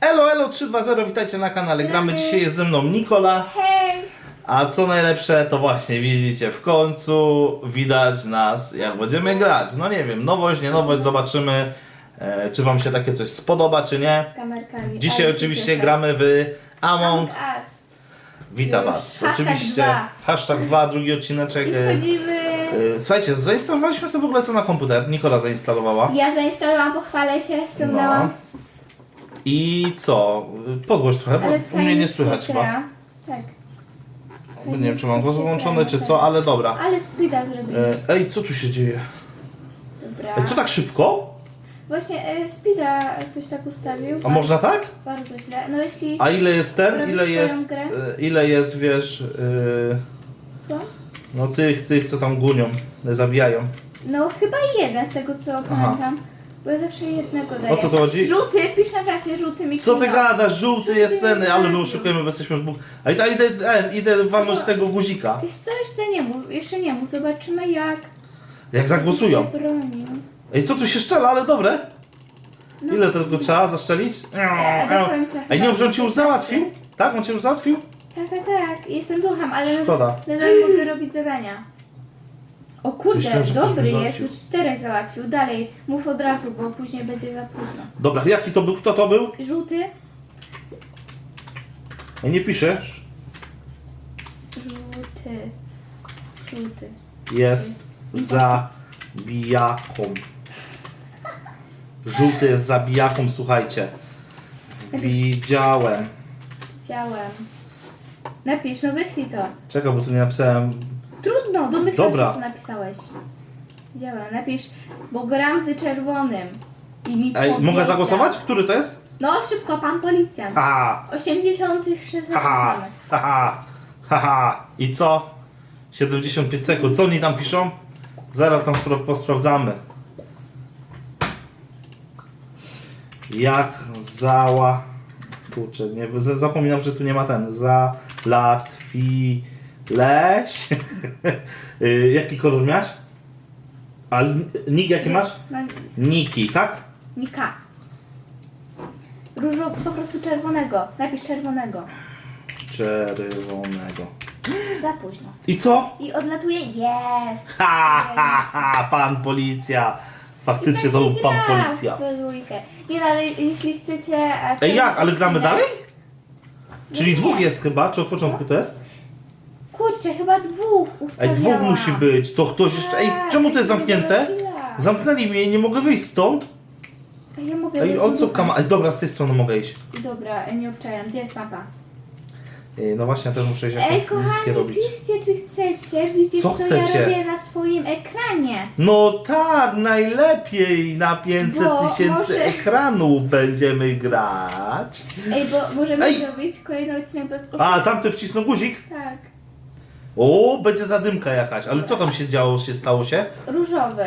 Elo, elo 320, witajcie na kanale. Gramy dzisiaj jest ze mną Nikola. Hej! A co najlepsze, to właśnie widzicie, w końcu widać nas, jak będziemy grać. No nie wiem, nowość, nie nowość, zobaczymy, e, czy Wam się takie coś spodoba, czy nie. Z kamerkami. Dzisiaj Ale się oczywiście cieszę. gramy w Among. Among Us. Witam Już Was. hashtag Oczywiście dwa. hashtag 2, drugi odcineczek. I e, wchodzimy... e, Słuchajcie, zainstalowaliśmy sobie w ogóle to na komputer. Nikola zainstalowała. Ja zainstalowałam, pochwalę się, ściągnęłam. No. I co? Podgłoś trochę, bo u mnie nie słychać chyba. Tak. Nie wiem, czy mam głos wyłączony, czy co, ale dobra. Ale speeda zrobili. E, Ej, co tu się dzieje? Dobra. Ej, co tak szybko? Właśnie e, speeda ktoś tak ustawił. A można tak? Bardzo źle. No jeśli... A ile jest ten? Robisz Ile swoją jest, grę? e, ile jest, wiesz, e, Słucham? no tych, tych, co tam gunią, e, zabijają. No chyba jeden z tego co pamiętam. Bo ja zawsze jednego daję. O co tu chodzi? Żółty, pisz na czasie, żółty mi Co ty gadasz? Żółty jest ten, ale my oszukujemy, bo jesteśmy w dwóch. A i ta, idę, e, idę walnąć z tego guzika. Wiesz co, jeszcze nie mów, jeszcze nie mów. Zobaczymy jak... Jak zagłosują. się bronią. Ej, co tu się szczela, ale dobre. No. Ile tego trzeba zaszczelić? E, do końca Ej, nie, on cię już 15. załatwił? Tak, on cię już załatwił? Tak, tak, tak. Jestem duchem, ale Szkoda. nadal mogę robić zadania. O kurde, Myślałem, że ktoś dobry mnie jest, załatwił. już czterech załatwił. Dalej, mów od razu, bo później będzie za późno. Dobra, jaki to był? Kto to był? Żółty, Ej, nie piszesz. żółty, żółty. Jest zabijaką. Żółty jest zabijaką, słuchajcie. Widziałem. Widziałem. Napisz, no wyślij to. Czekaj, bo tu nie napisałem. Domyślam Dobra. co napisałeś. Widziałem, napisz, bo gram z czerwonym. I mi Ej, mogę powiedział. zagłosować? Który to jest? No szybko, pan policjant. Haha, 86 haha, sekund. haha, haha. I co? 75 sekund. Co oni tam piszą? Zaraz tam spra- posprawdzamy. Jak zała... Kurczę, nie, z- zapominam, że tu nie ma ten. Załatwileś. Y, Jaki kolor miałeś? A n- nick jaki masz? Niki, tak? Nika. Różo, po prostu czerwonego. Napisz czerwonego. Czerwonego. Za późno. I co? I odlatuje. Jest. Ha, ha, ha, pan policja. Faktycznie to był pan policja. Nie no, ale jeśli chcecie... Ej, jak? Ale gramy dalej? Czyli nie. dwóch jest chyba, czy od początku to jest? Kurczę, chyba dwóch Ej, ustawiałam. dwóch musi być. To ktoś jeszcze... Ej, Tak, czemu to jest tak, zamknięte? chwila. Zamknęli mnie, nie mogę wyjść stąd. A ja mogę Ej, bez o co kama... Ej, dobra, z tej strony mogę iść. Dobra, nie obczajam. Gdzie jest mapa? Ej, no właśnie, ja też muszę iść Ej, jakąś miskę kochani, robić. piszcie, czy chcecie widzieć, Co co, chcecie? ja robię na swoim ekranie. No tak, najlepiej na 500 Bo tysięcy może- ekranów będziemy grać. Ej, bo możemy Ej! zrobić kolejny odcinek bez. A, tamty wcisnął guzik? Tak. O, będzie zadymka jakaś. Ale co tam się działo, się stało się? Różowy.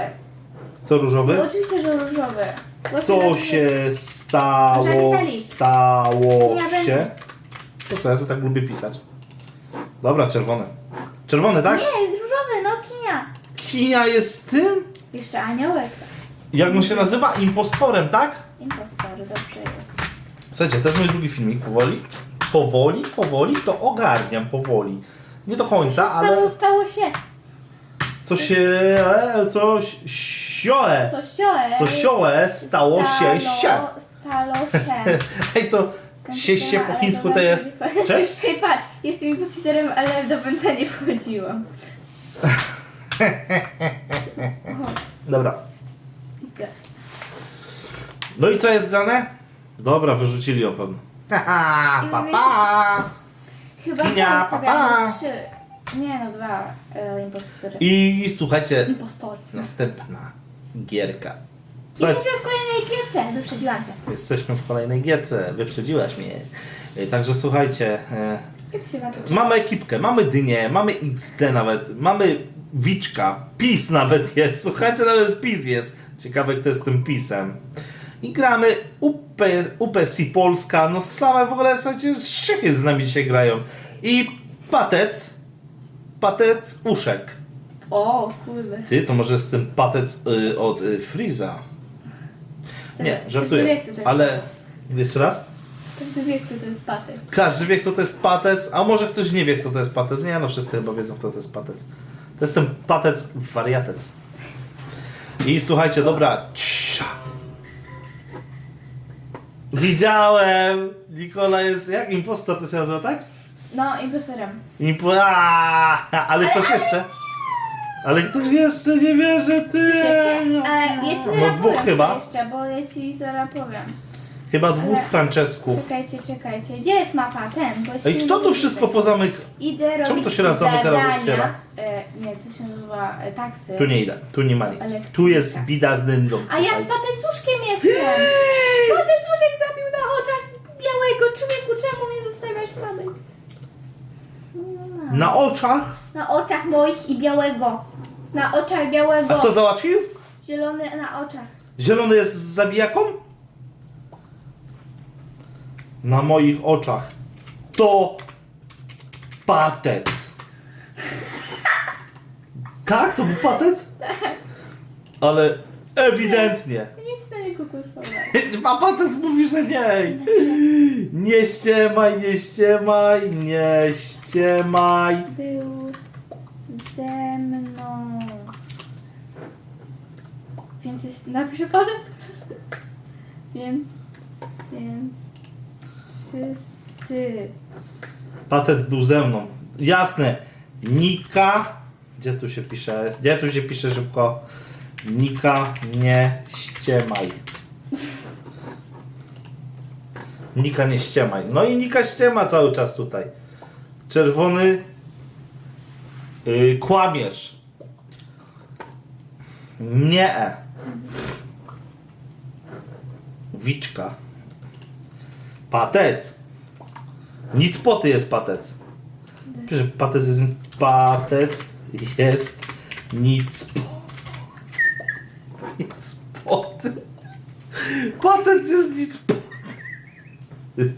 Co różowy? No oczywiście, że różowy. Właśnie Co dlatego- się stało, stało Ja będę. się? To co, ja sobie tak lubię pisać. Dobra, czerwone. Czerwone, tak? Nie, jest różowy, no kinia. Kinia jest tym? Jeszcze aniołek. Jak on się nazywa? Impostorem, tak? Impostory, dobrze jest. Słuchajcie, to jest mój drugi filmik, powoli. Powoli, powoli, to ogarniam, powoli. Nie do końca, się ale stało, stało się. co się, e, coś, sioe, Co sioe. co sioe stało się się. Stało się. Ej, to się się po chińsku to jest, cześć? Hej, patrz, jestem imposterem, ale do Benta nie wchodziłam. Dobra. No i co jest grane? Dobra, wyrzucili pewno. Haha, pa, pa. Chyba Kinia, pa, pa. trzy. Nie no, dwa e, impostory. I słuchajcie, Impostory. następna gierka. Słuchajcie, Jesteśmy w kolejnej gierce, wyprzedziłam cię. jesteśmy w kolejnej gierce, wyprzedziłaś mnie. E, Także słuchajcie, e, Jak tu się walczy? mamy ekipkę, mamy dynię, mamy XD nawet, mamy Wiczka, PiS nawet jest, słuchajcie, nawet PiS jest. Ciekawe kto jest tym PiSem. I gramy UP, UPC Polska, no same w ogóle, słuchajcie, szychy z nami dzisiaj grają. I Patec, Patec Uszek. O, kurde. Ty, to może jest ten Patec y, od y, Freeza. Nie, Czekaj, żartuję, to tak? ale... Jeszcze raz? Każdy wie, kto to jest patec. Każdy wie, kto to jest patec, a może ktoś nie wie, kto to jest patec. Nie, no wszyscy chyba wiedzą, kto to jest patec. To jest ten patec wariatec. I słuchajcie, dobra. Cisza. Widziałem! Nikola jest, jak impostor to się nazywa, tak? No, impostorem. Impo... Aaaa! Ale ktoś jeszcze? Ale ktoś jeszcze nie wie, że ty... Coś jeszcze? Ale ja ci No zaraz dwóch powiem chyba. jeszcze, bo ja ci zaraz powiem. Chyba dwóch Ale- Francesków. Czekajcie, czekajcie. Gdzie jest mapa? Ten, bo Ej, kto tu widzę. wszystko pozamyk... Idę robić Czemu to się raz zamyka, raz zadania. otwiera? E, nie, co się nazywa e, taksy. Tu nie idę, tu nie ma nic. Tu jest bida z dyndą. A ja z patecuszkiem jestem. Patecuszek zabił na oczach białego. Człowieku, czemu mnie zostawiasz? No, na, Na oczach? na oczach moich i białego. Na oczach białego. A kto załatwił? Zielony na oczach. Zielony jest z zabijaką? Na moich oczach. To patec. Tak? To był patec? Ale ewidentnie. Niego głosować. A patec mówi, że nie. Nie ściemaj, nie ściemaj, nie ściemaj. Był ze mną. Więc jest, napiszę patec. Więc, więc wszyscy. Patec był ze mną. Jasne. Nika. Gdzie tu się pisze? Gdzie tu się pisze szybko? Nika, nie ściemaj. Nika, nie ściemaj. No i Nika ściema cały czas tutaj. Czerwony. Yy, kłamiesz. Nie. Wiczka. Patec. Nic poty jest patec. Pisze, patec jest. Patec jest nic po. Nic poty. Patec jest nic poty.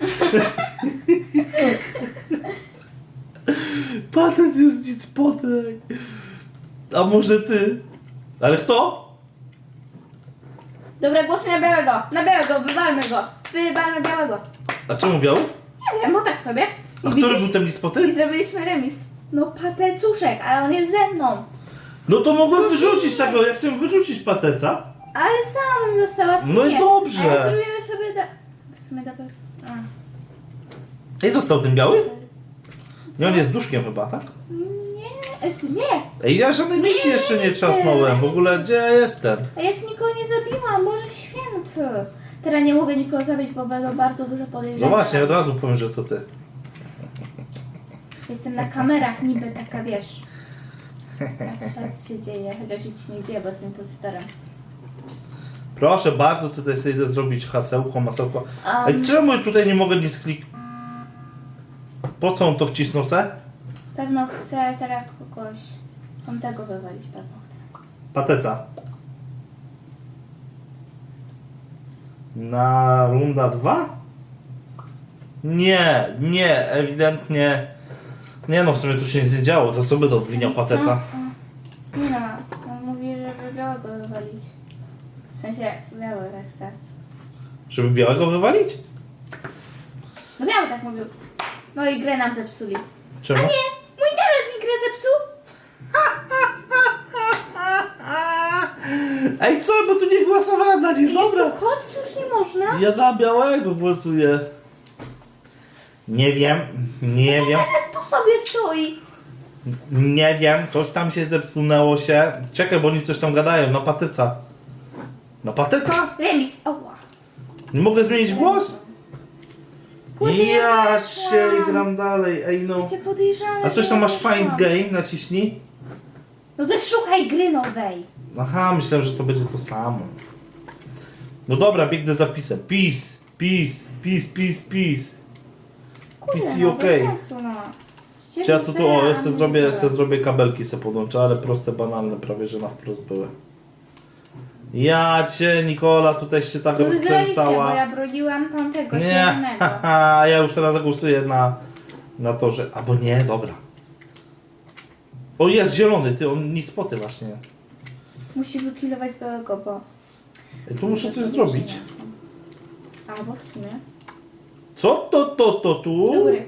Patec jest nic poty. A może ty? Ale kto? Dobra, głosy na białego. Na białego, wywalmy go. Wywalmy białego. A czemu biały? Nie wiem, bo tak sobie. A I który widzisz? był ten I poty? zrobiliśmy remis. No patecuszek, ale on jest ze mną. No to mogłem wyrzucić tego, ja chciałem wyrzucić pateca. Ale sama bym została w No i dobrze. Ale zrobimy sobie da... W sumie. A. I został ten biały? Nie, on jest duszkiem chyba, tak? Nie, e, nie. Ej, ja żadnej misji jeszcze nie nie trzasnąłem. W ogóle gdzie ja jestem? A ja jeszcze nikogo nie zabiłam, Boże święty. Teraz nie mogę nikogo zabić, bo będą bardzo duże podejrzenia. No właśnie, od razu powiem, że to ty. Jestem na kamerach niby taka, wiesz. Tak się dzieje, chociaż nic się nie dzieje, bo jestem imposterem. Proszę bardzo, tutaj sobie idę zrobić hasełko, masełko. Um, Ej, czemu tutaj nie mogę nic klik... Po co on to wcisnął se? Pewno chcę teraz kogoś tamtego wywalić, pewno chcę. Pateca. Na runda dwa? Nie, nie, ewidentnie. Nie no, w sumie tu się nic nie działo, to co by to obwiniał pateca? Nie no, on mówi, żeby białego wywalić. W sensie, biały tak chce. Żeby białego wywalić? No biały tak mówił. No i grę nam zepsuli. Czemu? A nie! Mój internet mi grę zepsuł! Ej, co, bo tu nie głosowałem na nic, Jest dobra. tu kod, czy już nie można? Ja na białego głosuję. Nie wiem, nie wiem, Internet tu sobie stoi! nie wiem, coś tam się zepsunęło się. Czekaj, bo oni coś tam gadają, na patyca. Na patyca? Remis, oła. Nie mogę zmienić głos? Kurde, ja weszłam. się gram dalej, ej no. Cię podejrzane. A coś tam masz find game, naciśnij. No to szukaj gry nowej. Aha, myślałem, że to będzie to samo. No dobra, biegnę za pisem. Peace, peace, peace, peace, peace. Kurde, PC no, okej. bez sensu, no. Czy ja co tu, o, ja se zrobię, se zrobię kabelki se podłączę, ale proste, banalne prawie, że na wprost były. Ja cię, Nikola, tutaj się tak No wygraliście, bo rozkręcała. ja broniłam tamtego Nie, zielonego. haha, ja już teraz zagłosuję na, na to, że... Albo nie, dobra. O, jest zielony, ty, on nic poty właśnie. Musi wykilować białego, bo... Ej, tu muszę coś zrobić. Albo w sumie... Co to, to, to tu? Do góry.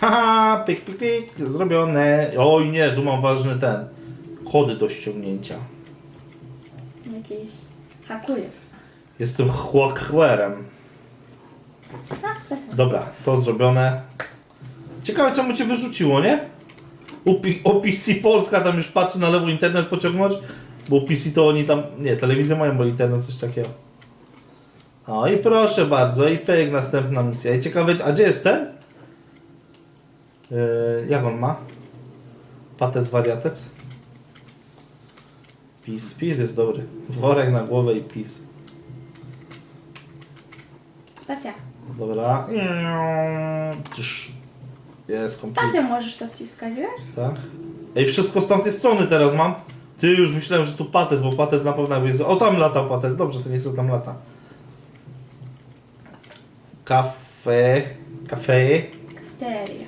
Haha, pyk, pyk, pyk, zrobione. Oj nie, tu mam ważny ten. Kody do ściągnięcia. Jakieś hakuje. Jestem chłakwerem. A, bez Dobra, to zrobione. Ciekawe czemu cię wyrzuciło, nie? UP- OPC Polska tam już patrzy na lewo internet pociągnąć, bo PC to oni tam, nie, telewizję mają, bo internet coś takiego. O i proszę bardzo, i pyk, następna misja. I ciekawe, a gdzie jest ten? Yy, jak on ma? Patec wariatec? PiS, PiS jest dobry. Worek na głowę i PiS. Spacja. Dobra. Czyż. Jest kompletnie. Spacją możesz to wciskać, wiesz? Tak. Ej, wszystko z tamtej strony teraz mam. Ty już myślałem, że tu patec, bo patec na pewno jest. O, tam latał patec. Dobrze, to niech sobie tam lata. Kafe. Kafe. Kafeteria.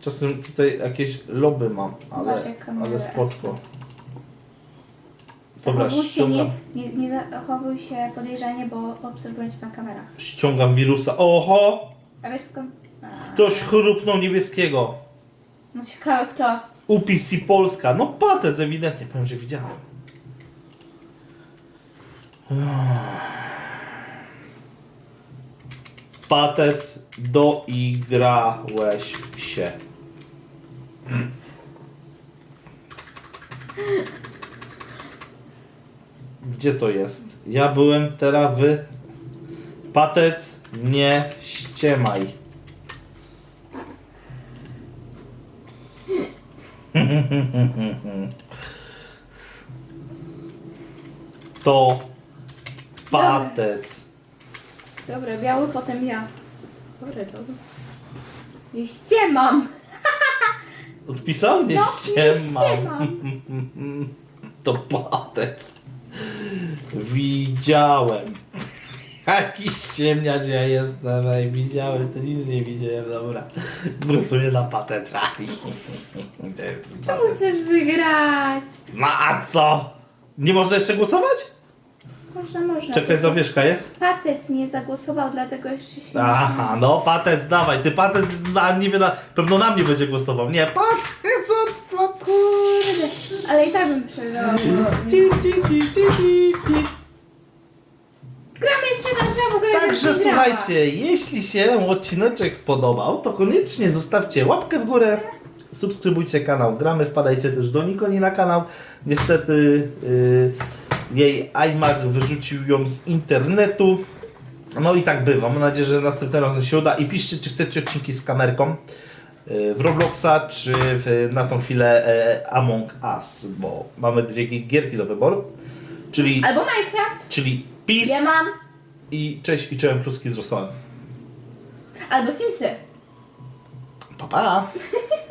Czasem tutaj jakieś loby mam, ale, Zobacz, ale spoczko. Dobra, Zachowuj się, nie, ściągam, nie, nie zachowuj się podejrzanie, bo obserwuję cię na kamerach. ściągam wirusa. Oho! A wiesz? A, Ktoś chrupnął niebieskiego. No ciekawe kto. UPC Polska. No patec ewidentnie, powiem, że widziałem. Patec doigrałeś się. Gdzie to jest? Ja byłem teraz w... Patec, nie ściemaj. To patec. Dobra, biały, potem ja. Dobra, dobra. Nie ściemam. Odpisał? Nie No, nie ściemam. To patec. Widziałem. Jaki ściemniać ja jestem, ej, widziałem, to nic nie widziałem, dobra. Głosuję na pateca. Czemu chcesz wygrać? No a co? Nie można jeszcze głosować? Można, można. Czekaj, zawieszka jest? Patec nie zagłosował, dlatego jeszcze się Aha, no patec, dawaj. Ty patec na, nie wie, na, pewno na mnie będzie głosował. Nie, patec, od patec. Kurde, ale i tak bym przerobił. Ci, ci, ci, ci, ci, ci. Gramy jeszcze raz, ja w ogóle Także słuchajcie, jeśli się odcineczek podobał, to koniecznie zostawcie łapkę w górę, subskrybujcie kanał Gramy, wpadajcie też do Nikoni na kanał. Niestety y, jej iMac wyrzucił ją z internetu. No i tak bywa. Mam nadzieję, że następnym razem się uda. I piszcie, czy chcecie odcinki z kamerką y, w Robloxa, czy w, na tą chwilę e, Among Us, bo mamy dwie gi- gierki do wyboru. Czyli, Albo Minecraft. czyli PiS Ja mam. I cześć i czołem pluski z rosołem. Albo Simsy. Pa, pa!